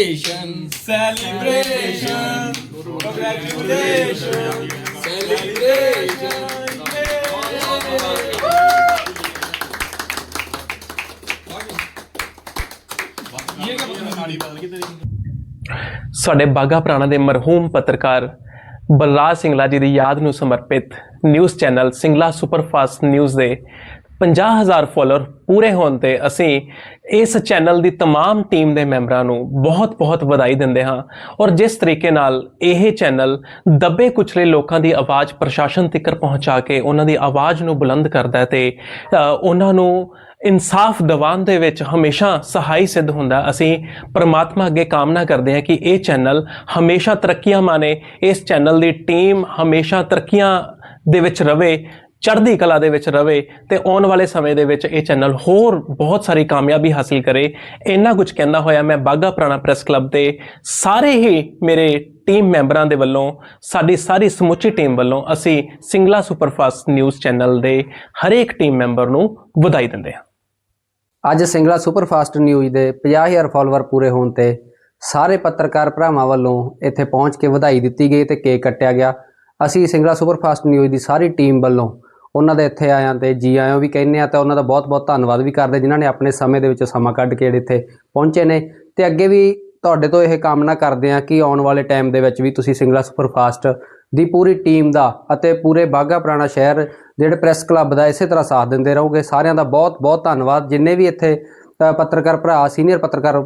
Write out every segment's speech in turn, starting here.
celebration, congratulations, celebration. ਸਾਡੇ ਬਾਗਾ ਪ੍ਰਾਣਾ ਦੇ ਮਰਹੂਮ ਪੱਤਰਕਾਰ ਬਲਰਾਜ ਸਿੰਘਲਾ ਜੀ ਦੀ ਯਾਦ ਨੂੰ ਸਮਰਪਿਤ news channel Singla superfast news ਦੇ 50000 ਫਾਲੋਅਰ ਪੂਰੇ ਹੋਣ ਤੇ ਅਸੀਂ ਇਸ ਚੈਨਲ ਦੀ तमाम ਟੀਮ ਦੇ ਮੈਂਬਰਾਂ ਨੂੰ ਬਹੁਤ-ਬਹੁਤ ਵਧਾਈ ਦਿੰਦੇ ਹਾਂ ਔਰ ਜਿਸ ਤਰੀਕੇ ਨਾਲ ਇਹ ਚੈਨਲ ਦੱਬੇ ਕੁਚਲੇ ਲੋਕਾਂ ਦੀ ਆਵਾਜ਼ ਪ੍ਰਸ਼ਾਸਨ ਤੱਕ ਪਹੁੰਚਾ ਕੇ ਉਹਨਾਂ ਦੀ ਆਵਾਜ਼ ਨੂੰ ਬੁਲੰਦ ਕਰਦਾ ਹੈ ਤੇ ਅ, ਉਹਨਾਂ ਨੂੰ ਇਨਸਾਫ ਦਿਵਾਉਣ ਦੇ ਵਿੱਚ ਹਮੇਸ਼ਾ ਸਹਾਈ ਸਿੱਧ ਹੁੰਦਾ ਹੈ। ਅਸੀਂ ਪ੍ਰਮਾਤਮਾ ਅੱਗੇ ਕਾਮਨਾ ਕਰਦੇ ਹਾਂ ਕਿ ਇਹ ਚੈਨਲ ਹਮੇਸ਼ਾ ਤਰੱਕੀਆਂ ਮਾਣੇ ਇਸ ਚੈਨਲ ਦੀ ਟੀਮ ਹਮੇਸ਼ਾ ਤਰੱਕੀਆਂ ਦੇ ਵਿੱਚ ਰਵੇ ਚੜ੍ਹਦੀ ਕਲਾ ਦੇ ਵਿੱਚ ਰਵੇ ਤੇ ਆਉਣ ਵਾਲੇ ਸਮੇਂ ਦੇ ਵਿੱਚ ਇਹ ਚੈਨਲ ਹੋਰ ਬਹੁਤ ਸਾਰੀ ਕਾਮਯਾਬੀ ਹਾਸਲ ਕਰੇ। ਇੰਨਾ ਕੁਝ ਕਹਿੰਦਾ ਹੋਇਆ ਮੈਂ ਬਾਗਾ ਪੁਰਾਣਾ ਪ੍ਰੈਸ ਕਲੱਬ ਦੇ ਸਾਰੇ ਹੀ ਮੇਰੇ ਟੀਮ ਮੈਂਬਰਾਂ ਦੇ ਵੱਲੋਂ, ਸਾਡੀ ਸਾਰੀ ਸਮੁੱਚੀ ਟੀਮ ਵੱਲੋਂ ਅਸੀਂ ਸਿੰਗਲਾ ਸੁਪਰਫਾਸਟ ਨਿਊਜ਼ ਚੈਨਲ ਦੇ ਹਰੇਕ ਟੀਮ ਮੈਂਬਰ ਨੂੰ ਵਧਾਈ ਦਿੰਦੇ ਹਾਂ। ਅੱਜ ਸਿੰਗਲਾ ਸੁਪਰਫਾਸਟ ਨਿਊਜ਼ ਦੇ 50000 ਫਾਲੋਅਰ ਪੂਰੇ ਹੋਣ ਤੇ ਸਾਰੇ ਪੱਤਰਕਾਰ ਭਰਾਵਾਂ ਵੱਲੋਂ ਇੱਥੇ ਪਹੁੰਚ ਕੇ ਵਧਾਈ ਦਿੱਤੀ ਗਈ ਤੇ ਕੇਕ ਕੱਟਿਆ ਗਿਆ। ਅਸੀਂ ਸਿੰਗਲਾ ਸੁਪਰਫਾਸਟ ਨਿਊਜ਼ ਦੀ ਸਾਰੀ ਟੀਮ ਵੱਲੋਂ ਉਹਨਾਂ ਦੇ ਇੱਥੇ ਆਇਆਂ ਤੇ ਜੀ ਆਇਆਂ ਵੀ ਕਹਿੰਦੇ ਆ, ਤਾਂ ਉਹਨਾਂ ਦਾ ਬਹੁਤ-ਬਹੁਤ ਧੰਨਵਾਦ ਵੀ ਕਰਦੇ ਜਿਨ੍ਹਾਂ ਨੇ ਆਪਣੇ ਸਮੇਂ ਦੇ ਵਿੱਚ ਸਮਾਂ ਕੱਢ ਕੇ ਜਿਹੜੇ ਇੱਥੇ ਪਹੁੰਚੇ ਨੇ। ਤੇ ਅੱਗੇ ਵੀ ਤੁਹਾਡੇ ਤੋਂ ਇਹ ਕਾਮਨਾ ਕਰਦੇ ਆ ਕਿ ਆਉਣ ਵਾਲੇ ਟਾਈਮ ਦੇ ਵਿੱਚ ਵੀ ਤੁਸੀਂ ਸਿੰਗਲਾ ਸੁਪਰਫਾਸਟ ਦੀ ਪੂਰੀ ਟੀਮ ਦਾ ਅਤੇ ਪੂਰੇ ਬਾਗਾ ਪੁਰਾਣਾ ਸ਼ਹਿਰ, ਜਿਹੜੇ ਪ੍ਰੈਸ ਕਲੱਬ ਦਾ ਇਸੇ ਤਰ੍ਹਾਂ ਸਾਥ ਦਿੰਦੇ ਰਹੋਗੇ। ਸਾਰਿਆਂ ਦਾ ਬਹੁਤ-ਬਹੁਤ ਧੰਨਵਾਦ। ਜਿੰਨੇ ਵੀ ਇੱਥੇ ਪੱਤਰਕਾਰ ਭਰਾ, ਸੀਨੀਅਰ ਪੱਤਰਕਾਰ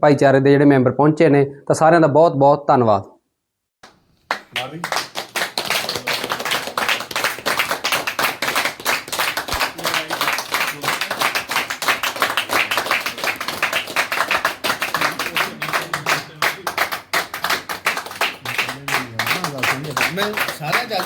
ਭਾਈਚਾਰੇ ਦੇ ਜਿਹੜੇ ਮੈਂਬਰ ਪਹੁੰਚੇ ਨੇ, ਤਾਂ ਸਾਰਿਆਂ ਦਾ ਬਹੁਤ-ਬਹੁਤ ਧੰਨਵਾਦ। ਮੈਂ ਸਾਰਿਆਂ ਜਾਦੂ